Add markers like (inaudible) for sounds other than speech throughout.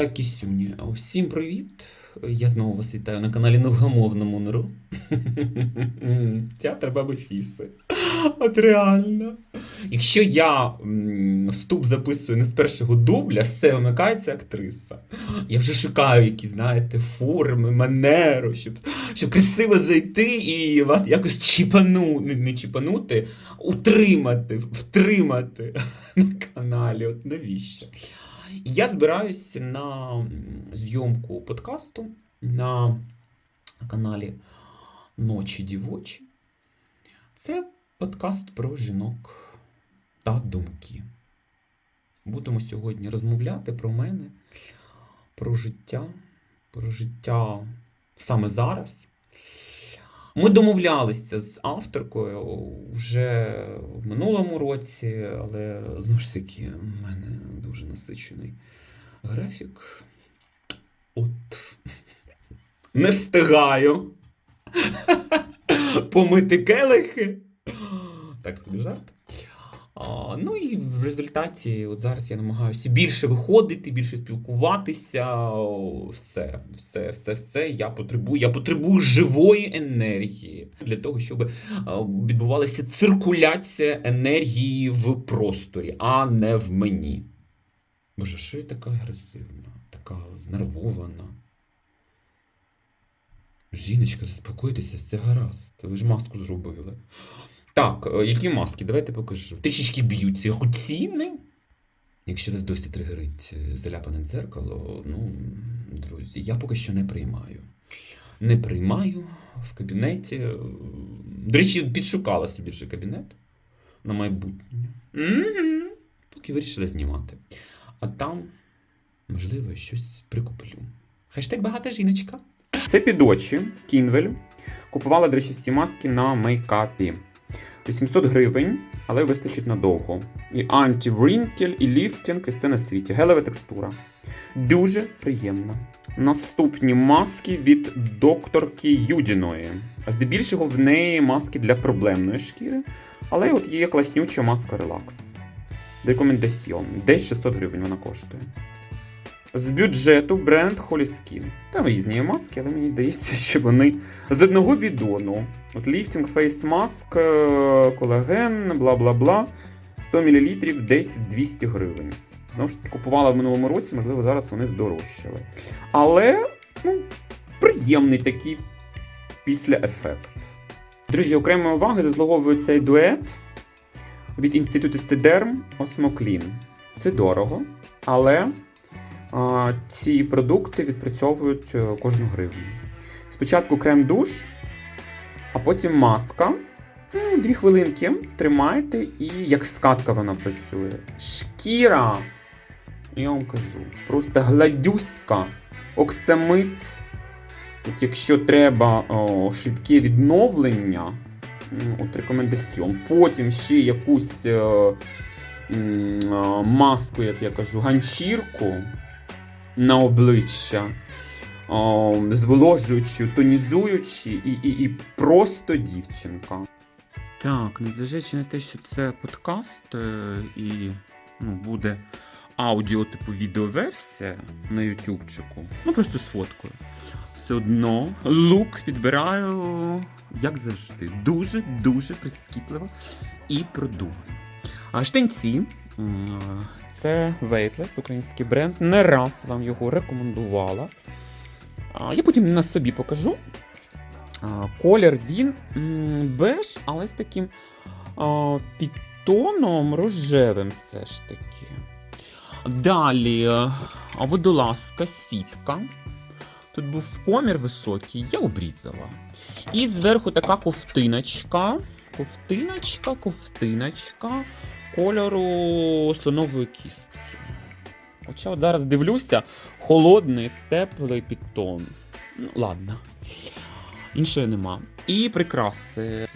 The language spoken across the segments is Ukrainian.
Так і сьогодні. Всім привіт! Я знову вас вітаю на каналі Невгамовному Неру. (laughs) Театр Баби Фіси. От реально. Якщо я вступ записую не з першого дубля, все вимикається актриса. Я вже шукаю якісь, знаєте, форми, манеру, щоб, щоб красиво зайти і вас якось чіпану, не, не чіпанути, утримати, втримати (laughs) на каналі. От навіщо? Я збираюся на зйомку подкасту на каналі Ночі дівочі. Це подкаст про жінок та думки. Будемо сьогодні розмовляти про мене, про життя, про життя саме зараз. Ми домовлялися з авторкою вже в минулому році, але знову ж таки, в мене дуже насичений графік. От не встигаю (laughs) помити келихи. Так собі жарт. Ну і в результаті, от зараз я намагаюся більше виходити, більше спілкуватися. Все, все, все, все. Я потребую. Я потребую живої енергії для того, щоб відбувалася циркуляція енергії в просторі, а не в мені. Боже, що я така агресивна, така знервована. Жіночка, заспокойтеся, все гаразд. Ви ж маску зробили. Так, е, які маски? Давайте покажу. Трішечки б'ються хуціни. Якщо вас досі тригерить е, заляпане дзеркало, ну, друзі, я поки що не приймаю. Не приймаю в кабінеті. е, До речі, підшукала собі вже кабінет на майбутнє. Поки вирішила знімати. А там, можливо, щось прикуплю. Хештег багата жіночка. Це під очі, Кінвель. Купувала, до речі, всі маски на мейкапі. 800 гривень, але вистачить надовго. І анті-врінкель, і ліфтінг, і все на світі. Гелева текстура. Дуже приємна. Наступні маски від докторки Юдіної. Здебільшого в неї маски для проблемної шкіри, але от є класнюча маска релакс. Рекомендаціон. Десь 600 гривень вона коштує. З бюджету бренд Holy Skin. Там різні маски, але мені здається, що вони з одного бідону. От ліфтинг фейс маск, е, колаген, бла бла бла. 100 мл десь 200 гривень. Знову ж таки, купувала в минулому році, можливо, зараз вони здорожчали. Але ну, приємний такий післяефект. Друзі, окремої уваги заслуговує цей дует від інституту Стедерм Осмоклін. Це дорого, але ці продукти відпрацьовують е, кожну гривню. Спочатку крем-душ, а потім маска. Дві хвилинки тримаєте, і як скатка вона працює. Шкіра, я вам кажу, просто гладюська, оксамит. От якщо треба о, швидке відновлення, от рекомендаціон. Потім ще якусь е, м, маску, як я кажу, ганчірку на обличчя, о, зволожуючи, тонізуючи і, і, і просто дівчинка. Так, незважаючи на те, що це подкаст е, і ну, буде аудіо, типу відеоверсія на ютубчику, ну просто з фоткою. Все одно лук підбираю, як завжди, дуже-дуже прискіпливо і продумано. А штанці це Weightless, український бренд. Не раз вам його рекомендувала. Я потім на собі покажу. Колір він беж, але з таким підтоном рожевим все ж таки. Далі водолазка, сітка. Тут був комір високий, я обрізала. І зверху така ковтиночка. Ковтиночка, ковтиночка кольору слонової кістки. Хоча от зараз дивлюся, холодний, теплий підтон. Ну, ладно. Іншого нема. І прикраси.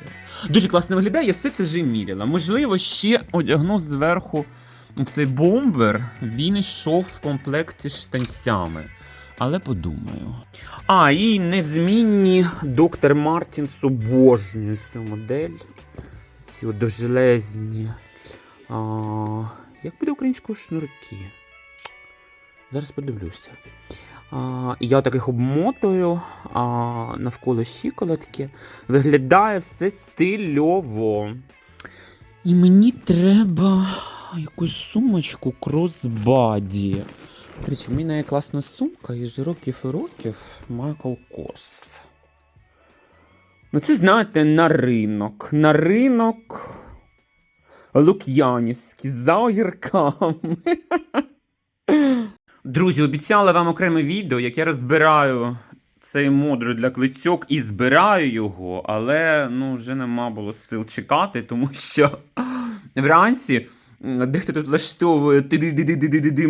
Дуже класно виглядає, я все це вже міряла. Можливо, ще одягну зверху цей бомбер. Він йшов в комплекті штанцями. Але подумаю. А, і незмінні доктор Мартінс обожнює цю модель. Ці от довжелезні. А, як буде українською шнурки? Зараз подивлюся. А, і я таких обмотую а, навколо щиколотки. Виглядає все стильово. І мені треба якусь сумочку кросбаді. Речі, в мене є класна сумка із років і років Майкл Кос. Ну, це, знаєте, на ринок. На ринок Лук'янівський за огірками. Друзі, обіцяла вам окреме відео, як я розбираю цей модуль для квитцьок і збираю його, але ну, вже нема було сил чекати, тому що вранці дехто тут влаштовує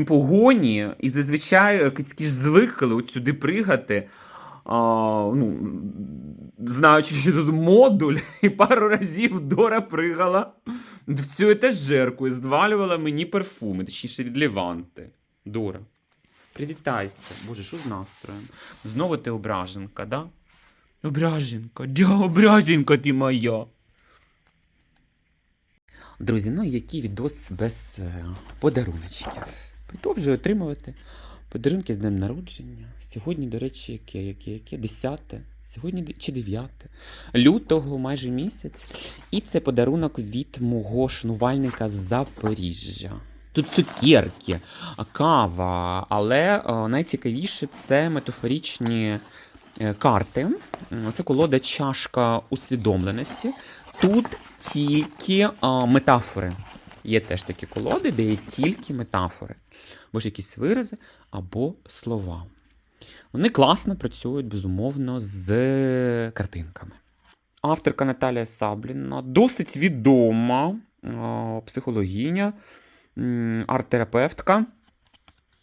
погоні, і зазвичай кицькі ж звикли от сюди пригати. А, ну, знаючи, що тут модуль, (laughs) і пару разів Дора пригала в цю етажерку і звалювала мені парфуми, точніше від Леванти. Дора. Привітайся. Боже, що з настроєм? Знову ти ображенка, да? Ображенка, да, ображенка ти моя. Друзі, ну який відос без е, подаруночків. Продовжую отримувати подарунки з днем народження. Сьогодні, до речі, яке, яке, яке? 10. Сьогодні чи 9 лютого, майже місяць. І це подарунок від мого шанувальника з Запоріжжя. Тут цукерки, кава, але найцікавіше це метафоричні е, карти. Це колода чашка усвідомленості. Тут тільки метафори. Є теж такі колоди, де є тільки метафори, або ж якісь вирази, або слова. Вони класно працюють, безумовно, з картинками. Авторка Наталія Сабліна досить відома е, психологиня, арт-терапевтка.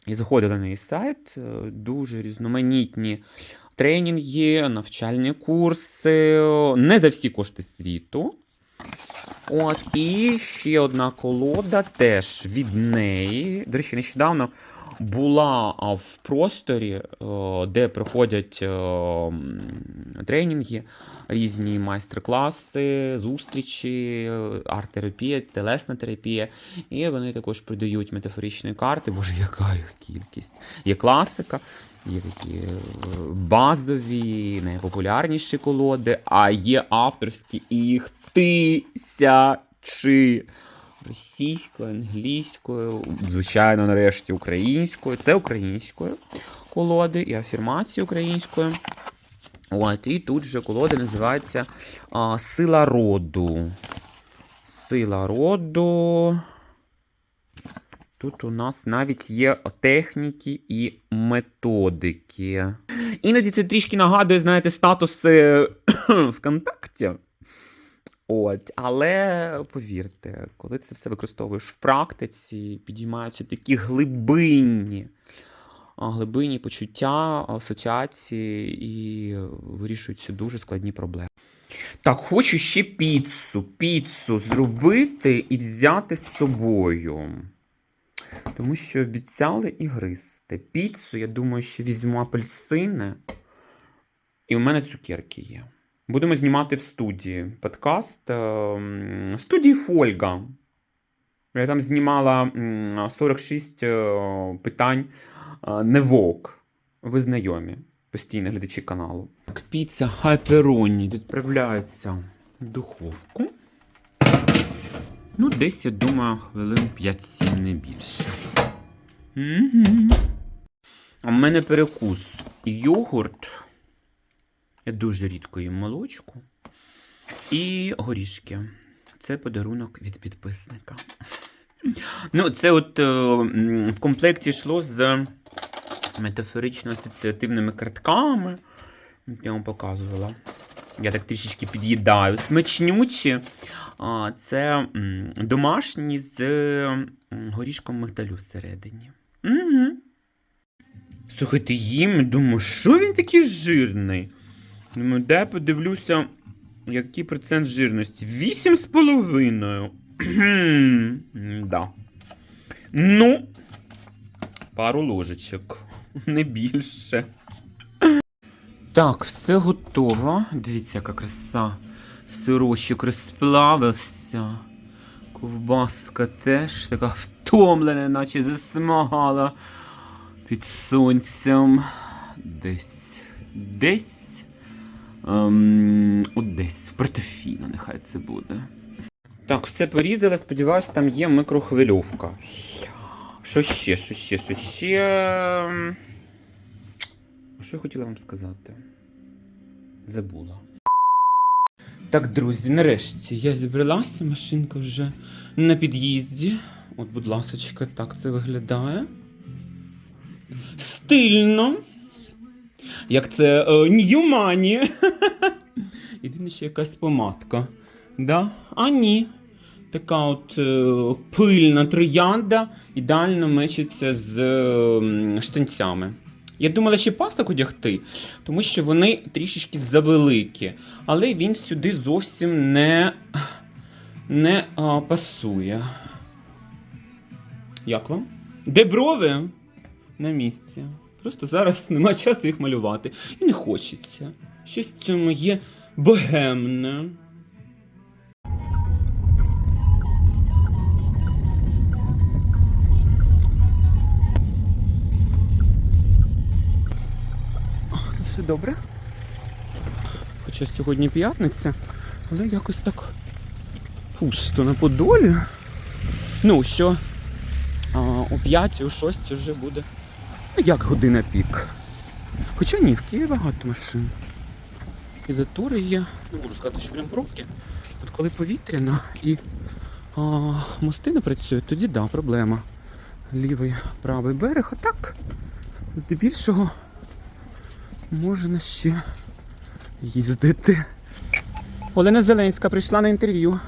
І заходила на її сайт, е, дуже різноманітні тренінги, навчальні курси, не за всі кошти світу. От, і ще одна колода теж від неї. До речі, нещодавно була в просторі, е, де проходять е, тренінги, різні майстер-класи, зустрічі, арт-терапія, телесна терапія. І вони також продають метафоричні карти. Боже, яка їх кількість? Є класика, є такі е, базові, найпопулярніші колоди, а є авторські, і їх тисячі. Російською, англійською, звичайно, нарешті українською. Це українською колоди і афірмації українською. От, і тут вже колода називається а, Сила роду. Сила роду. Тут у нас навіть є техніки і методики. Іноді це трішки нагадує, знаєте, статуси (coughs) ВКонтакті. От, але повірте, коли це все використовуєш в практиці, підіймаються такі глибинні, глибинні почуття, асоціації і вирішуються дуже складні проблеми. Так, хочу ще піцу, піцу зробити і взяти з собою. Тому що обіцяли і гристи. Піцу, я думаю, що візьму апельсини. І у мене цукерки є. Будемо знімати в студії подкаст ем, студії Фольга. Я там знімала 46 е, питань е, невок. Ви знайомі, постійні глядачі каналу. Піца хайпероні відправляється в духовку. Ну, десь, я думаю, хвилин 5-7 не більше. Угу. А в мене перекус. Йогурт. Я дуже рідко їм молочку. І горішки. Це подарунок від підписника. Ну, це от е, в комплекті йшло з метафорично-асоціативними картками. Я вам показувала. Я так трішечки під'їдаю. Смачнючі. Це домашні з горішком мигдалю всередині. Угу. Слухайте, їм, думаю, що він такий жирний? Де подивлюся, який процент жирності? Вісім з половиною. да. Ну, пару ложечок, не більше. Так, все готово. Дивіться, яка краса. Сирочок розплавився. Ковбаска теж така втомлена, наче засмагала під сонцем. Десь. Десь. Ем, от десь. В Портофіно, нехай це буде. Так, все порізали, сподіваюся, там є микрохвильовка. Що ще, що ще, що ще. Ем, Що я хотіла вам сказати? Забула. Так, друзі, нарешті я зібралася, машинка вже на під'їзді. От, будь ласочка, так це виглядає. Стильно. Як це е, New (laughs) Єдине, ще якась помадка. Да? А ні. Така от е, пильна троянда ідеально мечиться з е, штанцями. Я думала ще пасок одягти, тому що вони трішечки завеликі. Але він сюди зовсім не, не а, пасує. Як вам? Де брови? На місці. Просто зараз (laughs) нема часу їх малювати. І не хочеться. Щось в цьому є богемне. Все добре. Хоча сьогодні п'ятниця, але якось так пусто на Подолі. Ну, що о 5, о 6 вже буде. Як година пік. Хоча ні, в Києві багато машин. І затори є. Не можу сказати, що прям пробки. От коли повітряно і а, мости не працюють, тоді да, проблема. Лівий, правий берег, а так, здебільшого, можна ще їздити. Олена Зеленська прийшла на інтерв'ю.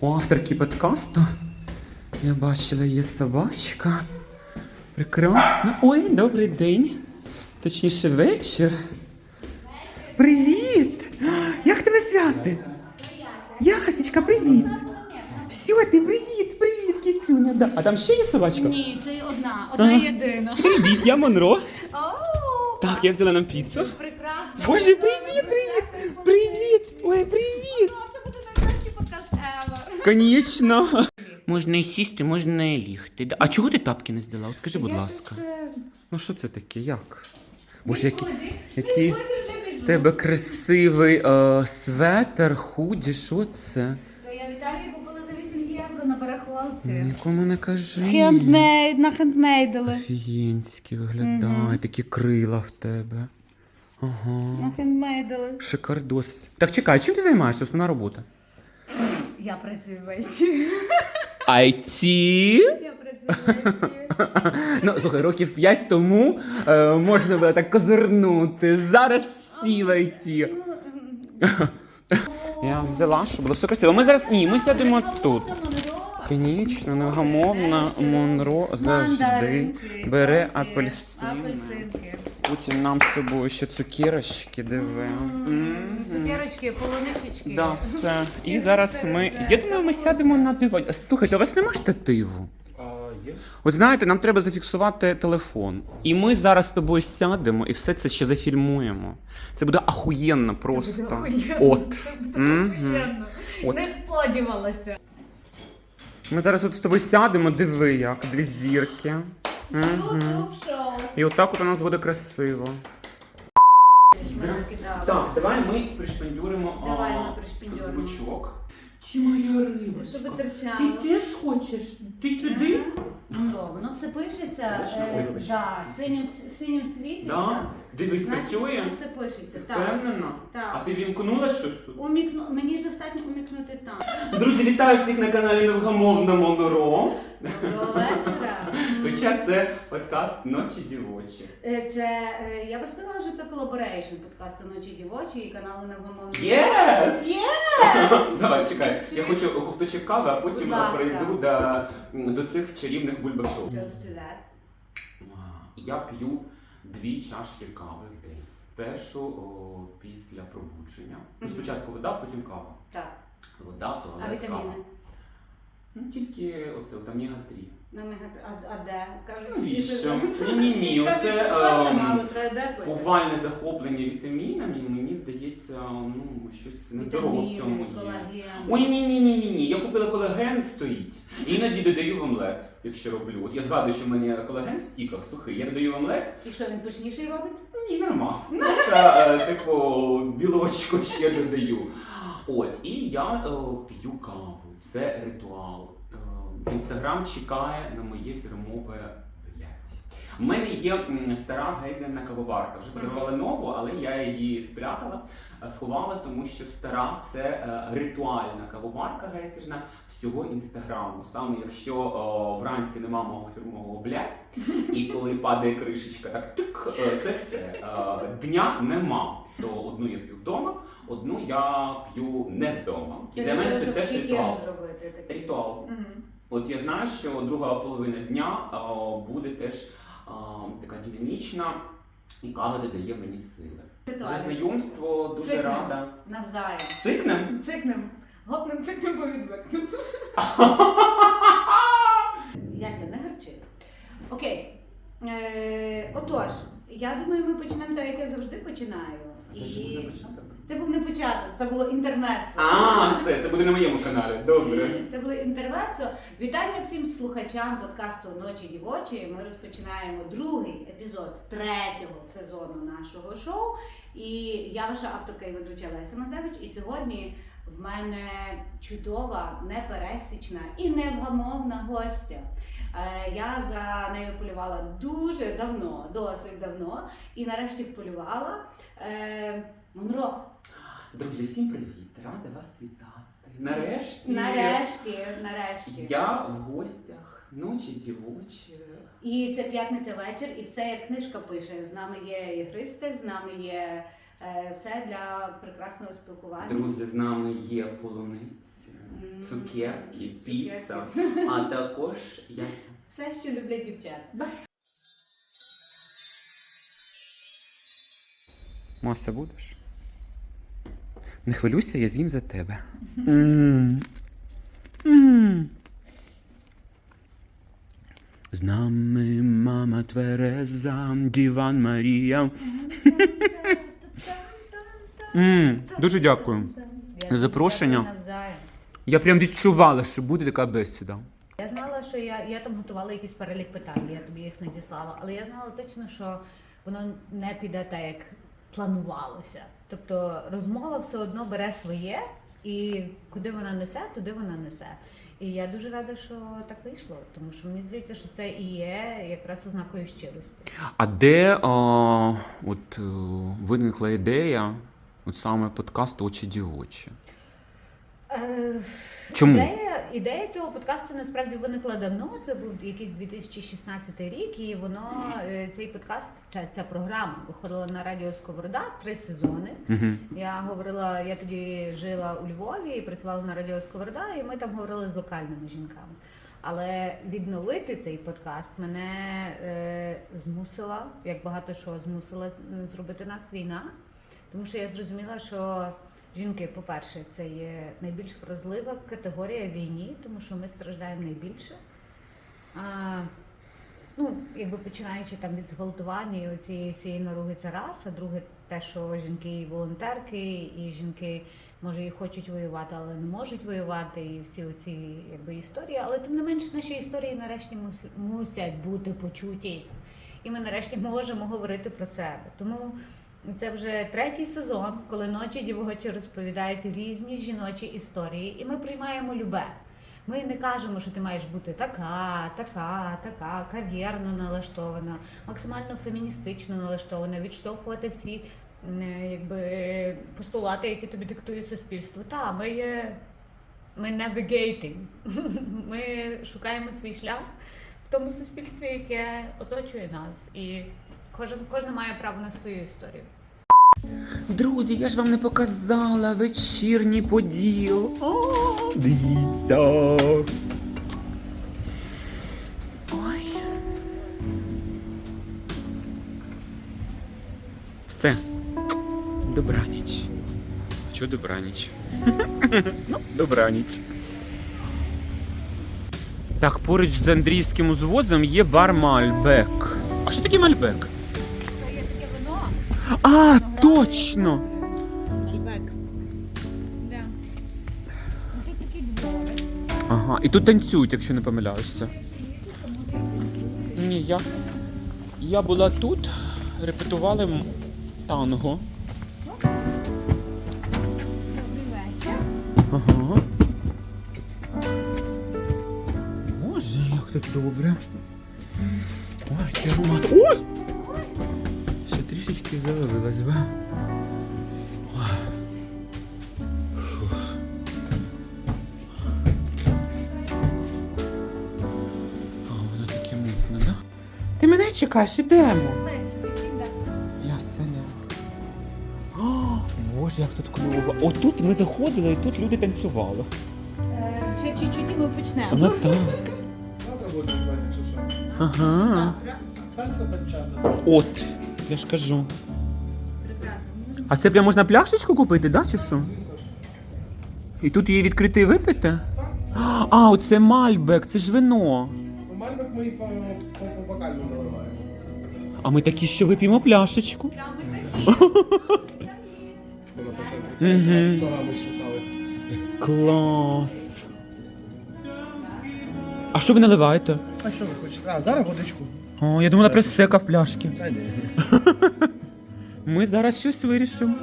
У авторки подкасту я бачила, є собачка. Прекрасно. Ой, добрий день. Точніше, вечір. Привіт! Як тебе звати? Ясечка, привіт! Все, ти привіт, привіт, кисюня. Да. А там ще є собачка? Ні, це одна, одна Ага. єдина. Привіт, я Монро. О, Так, я взяла нам піцу. прекрасно. Боже, привіт, привіт! Привіт! Ой, привіт! Це буде найкращий подкаст ever. Конечно. Можна і сісти, можна і лігти. А чого ти тапки не взяла? От Скажи, будь Я ласка. щось, е, Ну що це таке? Як? Боже, які, які в тебе красивий е, светер, худі, що це? То я в Італії купила за 8 євро на барахолці. Нікому не кажи. Хендмейд, на хендмейдили. Офігенські виглядає, такі крила в тебе. Ага. На хендмейдили. Шикардос. Так чекай, чим ти займаєшся? Основна робота. Я працюю в IT. IT? Я працюю. Ну, слухай, років 5 тому е, можна було так козирнути. Зараз всі в IT. Я взяла, що було все красиво. Ми зараз ні, ми сядемо тут. Конечно, невгамовна Монро завжди бере апельсини. Апельсинки. Потім нам з тобою ще цукерочки диви. М. Цукерочки, полуничечки. Да, все. І зараз ми. Я думаю, ми сядемо на дивані. Слухайте, у вас нема штативу? Є? От знаєте, нам треба зафіксувати телефон. І ми зараз з тобою сядемо і все це ще зафільмуємо. Це буде ахуєнно просто. От. Це буде Мгм. От. Не сподівалася. Ми зараз от з тобою сядемо, диви як, дві зірки. Мгм. Ютуб шоу. І отак от у нас буде красиво. Так, давай ми пришпандюримо Давай ми пришпандюримо. звучок. Чи моя рибочка? Щоб терчало. Ти теж хочеш? Ти сюди? Воно все пишеться, Точно? е, вибач. да, синім, синім світиться. Да? Дивись, Значить, працює? воно все пишеться. Так. Впевнена? Так. А ти вімкнула щось тут? Умікну... Мені достатньо умікнути там. Друзі, вітаю всіх на каналі Невгамовна Монро. Доброго вечора. Хоча це подкаст Ночі дівочі. Е, Це, е, я би сказала, що це колаборейшн подкасту Ночі дівочі і каналу Невгомовні. Єс! Є! (laughs) Давай, чекай. Я хочу ковточок кави, а потім прийду до, до цих чарівних that. Я п'ю дві чашки кави в день. Першу о, після пробудження. Ну, спочатку вода, потім кава. Так. Вода, туалет, А вітаміни? кава. Ну, тільки оце, от омега-3. На мега... а, а де? Кажуть, Ну, всі, віщо? Ні-ні-ні, (laughs) всі кажуть, оце, що сонце ем, мало, треба де. Повальне захоплення вітамінами, мені здається, ну, щось нездорово в цьому є. Ой, ні, ні, ні, ні, ні. Я купила колаген стоїть. Іноді додаю в омлет, якщо роблю. От я згадую, що в мене колаген в стіках сухий. Я додаю в омлет. І що, він пишніший робиться? Ні, нормас. Просто е, типу білочко ще додаю. От, і я е, п'ю каву. Це ритуал. Інстаграм чекає на моє фірмове блять. У мене є стара гейзерна кавоварка. Вже подарували нову, але я її спрятала, е, сховала, тому що стара це е, ритуальна кавоварка гейзерна всього інстаграму. Саме якщо вранці нема мого фірмового блять, і коли падає кришечка, так тик, е, це все. Дня нема. То одну я п'ю вдома, одну я п'ю не вдома. Для мене це теж ритуал. Ритуал. От я знаю, що друга половина дня буде теж така динамічна, і кава додає мені сили. За знайомство дуже Цикнем. рада. Навзаєм. Цикнем? Цикнем. Гопнем, цикнем, повідвикнем. (laughs) Яся, не гарчи. Окей. Е, отож, я думаю, ми почнемо так, як я завжди починаю. Це ж І... Це був не початок, це було інтермецо. А, все, це буде на моєму каналі. Добре. Це було інтермецо. Вітання всім слухачам подкасту Ночі дівочі. Ми розпочинаємо другий епізод третього сезону нашого шоу. І я ваша авторка і ведуча Леся Мазевич. І сьогодні в мене чудова, непересічна і невгамовна гостя. Е, Я за нею полювала дуже давно, досить давно, і нарешті вполювала. Е, Монро, Друзі, всім привіт! Рада вас вітати. Нарешті. нарешті, нарешті. Я в гостях ночі дівочі. І це п'ятниця вечір, і все як книжка пише. З нами є ігристи, з нами є все для прекрасного спілкування. Друзі, з нами є полуниці, М, цукерки, піца, (laughs) а також яся. Все, що люблять дівчата. Мася, будеш? Не хвилюйся, я з'їм за тебе. З нами мама Твереза, Діван Марія. М, Дуже дякую. За запрошення. Я прям відчувала, що буде така бесіда. Я знала, що я, я там готувала якийсь перелік питань, я тобі їх надіслала, але я знала точно, що воно не піде так, як планувалося. Тобто розмова все одно бере своє, і куди вона несе, туди вона несе. І я дуже рада, що так вийшло, тому що мені здається, що це і є якраз ознакою щирості. А де о, от, е, виникла ідея от саме подкасту Очі дівочі? Е, Чому? Ідея, ідея цього подкасту насправді виникла давно. Це був якийсь 2016 рік, і воно е, цей подкаст, ця, ця програма виходила на радіо Сковорода три сезони. Угу. Я говорила, я тоді жила у Львові і працювала на радіо Сковорода, і ми там говорили з локальними жінками. Але відновити цей подкаст мене е, змусила, як багато що змусила зробити нас війна. Тому що я зрозуміла, що жінки, по-перше, це є найбільш вразлива категорія війні, тому що ми страждаємо найбільше. А, ну, якби починаючи там від зґвалтування і оцієї всієї наруги це раз, а друге те, що жінки і волонтерки, і жінки може і хочуть воювати, але не можуть воювати, і всі оці якби історії. Але тим не менше наші історії нарешті мус- мусять бути почуті. І ми нарешті можемо говорити про себе. Тому це вже третій сезон, коли ночі дівочі розповідають різні жіночі історії, і ми приймаємо любе. Ми не кажемо, що ти маєш бути така, така, така, кар'єрно налаштована, максимально феміністично налаштована, відштовхувати всі якби, постулати, які тобі диктує суспільство. Та, ми є ми navigating. (laughs) Ми шукаємо свій шлях в тому суспільстві, яке оточує нас. І кожен, кожен має право на свою історію. Друзі, я ж вам не показала вечірній поділ. О, дивіться. Ой. Все. Добраніч. Що добраніч? (laughs) ну, добраніч. Так, поруч з Андріївським узвозом є бар Мальбек. А що таке Мальбек? Це є таке вино. А, точно! Мальбек. Да. Тут такі двори. Ага, і тут танцюють, якщо не помиляюся. Ні, я. Я була тут, репетували танго. Ага. Боже, як тут добре. Ой, який аромат. Ой! Би. Таке мутне, да? Ти мене чекаєш, ідемо. Я синя. Боже, як тут кльово. Отут ми заходили, і тут люди танцювали. Е, Ще чуть-чуть і ми почнемо. Ну так. Ага. Сальса бачата. От, я ж кажу. А це прям можна пляшечку купити, да, чи що? І тут її відкрити і випити? А, оце Мальбек, це ж вино. Ну, Мальбек ми по, по, по бокальному наливаємо. А ми такі, що вип'ємо пляшечку. Воно по центру. Мгм. Клас. А що ви наливаєте? А що ви хочете? А, зараз водичку. О, я думала, пресека в пляшки. Та ні. Ми зараз щось вирішимо.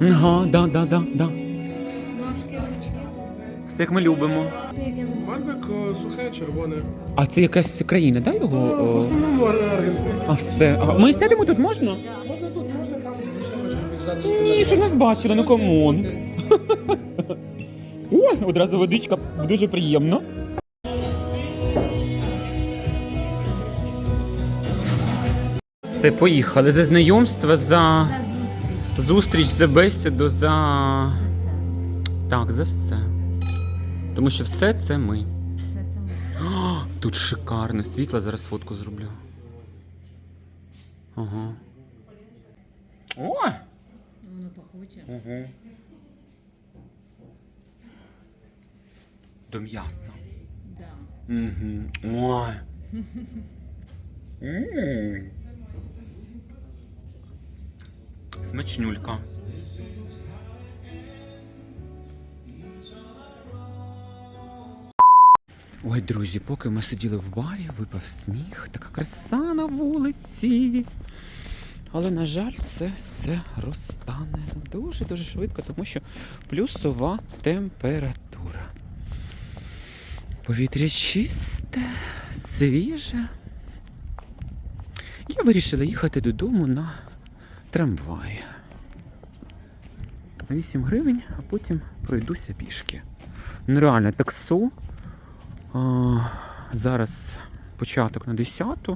Ага, да, да, да, да. Ножки, ручки. Все як ми любимо. Мальбек о, сухе, червоне. А це якась країна, да, його? О, В о? основному Аргентина. А все. А ми сядемо тут можна? Можна тут, можна там. Ні, щоб нас бачили, ну камон. (laughs) О, одразу водичка дуже приємно. Все, поїхали. За знайомство, за зустріч. за бесіду, за. Так, за все. Тому що все це ми. Все це ми. О, тут шикарне світло, зараз фотку зроблю. Ага. О! Воно пахуче. Ага. До м'яса. Да. Угу. Ой. (laughs) М. Смачнюлька. Ой, друзі, поки ми сиділи в барі, випав сніг, така краса на вулиці. Але, на жаль, це все розтане дуже-дуже швидко, тому що плюсова температура. Повітря чисте, свіже. Я вирішила їхати додому на трамваї. 8 гривень, а потім пройдуся пішки. Ну реально, таксу. А, зараз початок на 10.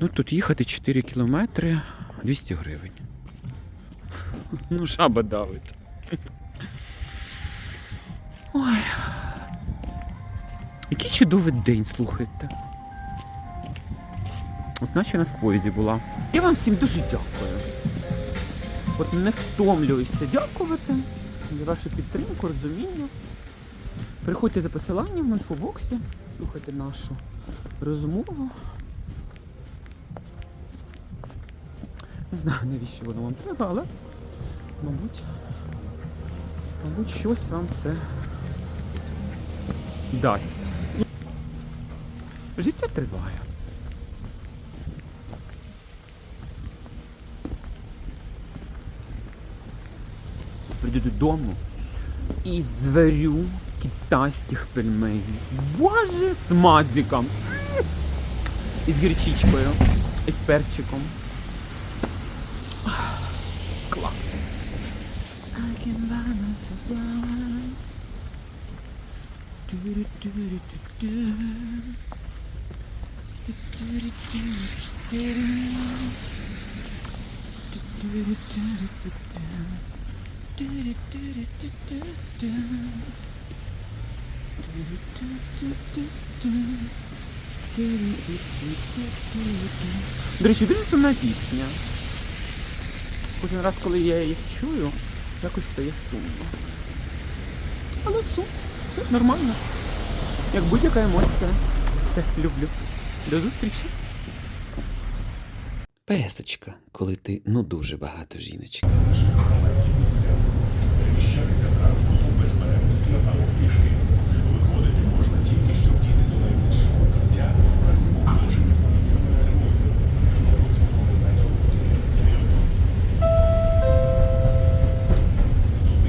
Ну тут їхати 4 кілометри 200 гривень. (laughs) Ну, жаба давить. Ой. Який чудовий день, слухайте. От наче на сповіді була. Я вам всім дуже дякую. От не втомлююся дякувати за вашу підтримку, розуміння. Приходьте за посиланням в інфобоксі, слухайте нашу розмову. Не знаю, навіщо воно вам треба, але, мабуть, мабуть, щось вам це дасть. Життя триває. Додому і зварю китайських пельменів. Боже, з мазиком. І з гірчичкою, і з перчиком. Клас. I can buy myself flowers. Do-do-do-do-do-do. До речі, дуже сумна пісня. Кожен раз, коли я її чую, якось стає сумно. Але сум. Все нормально. Як будь-яка емоція. Все, люблю. До зустрічі. Песочка, коли ти ну дуже багато жіночка.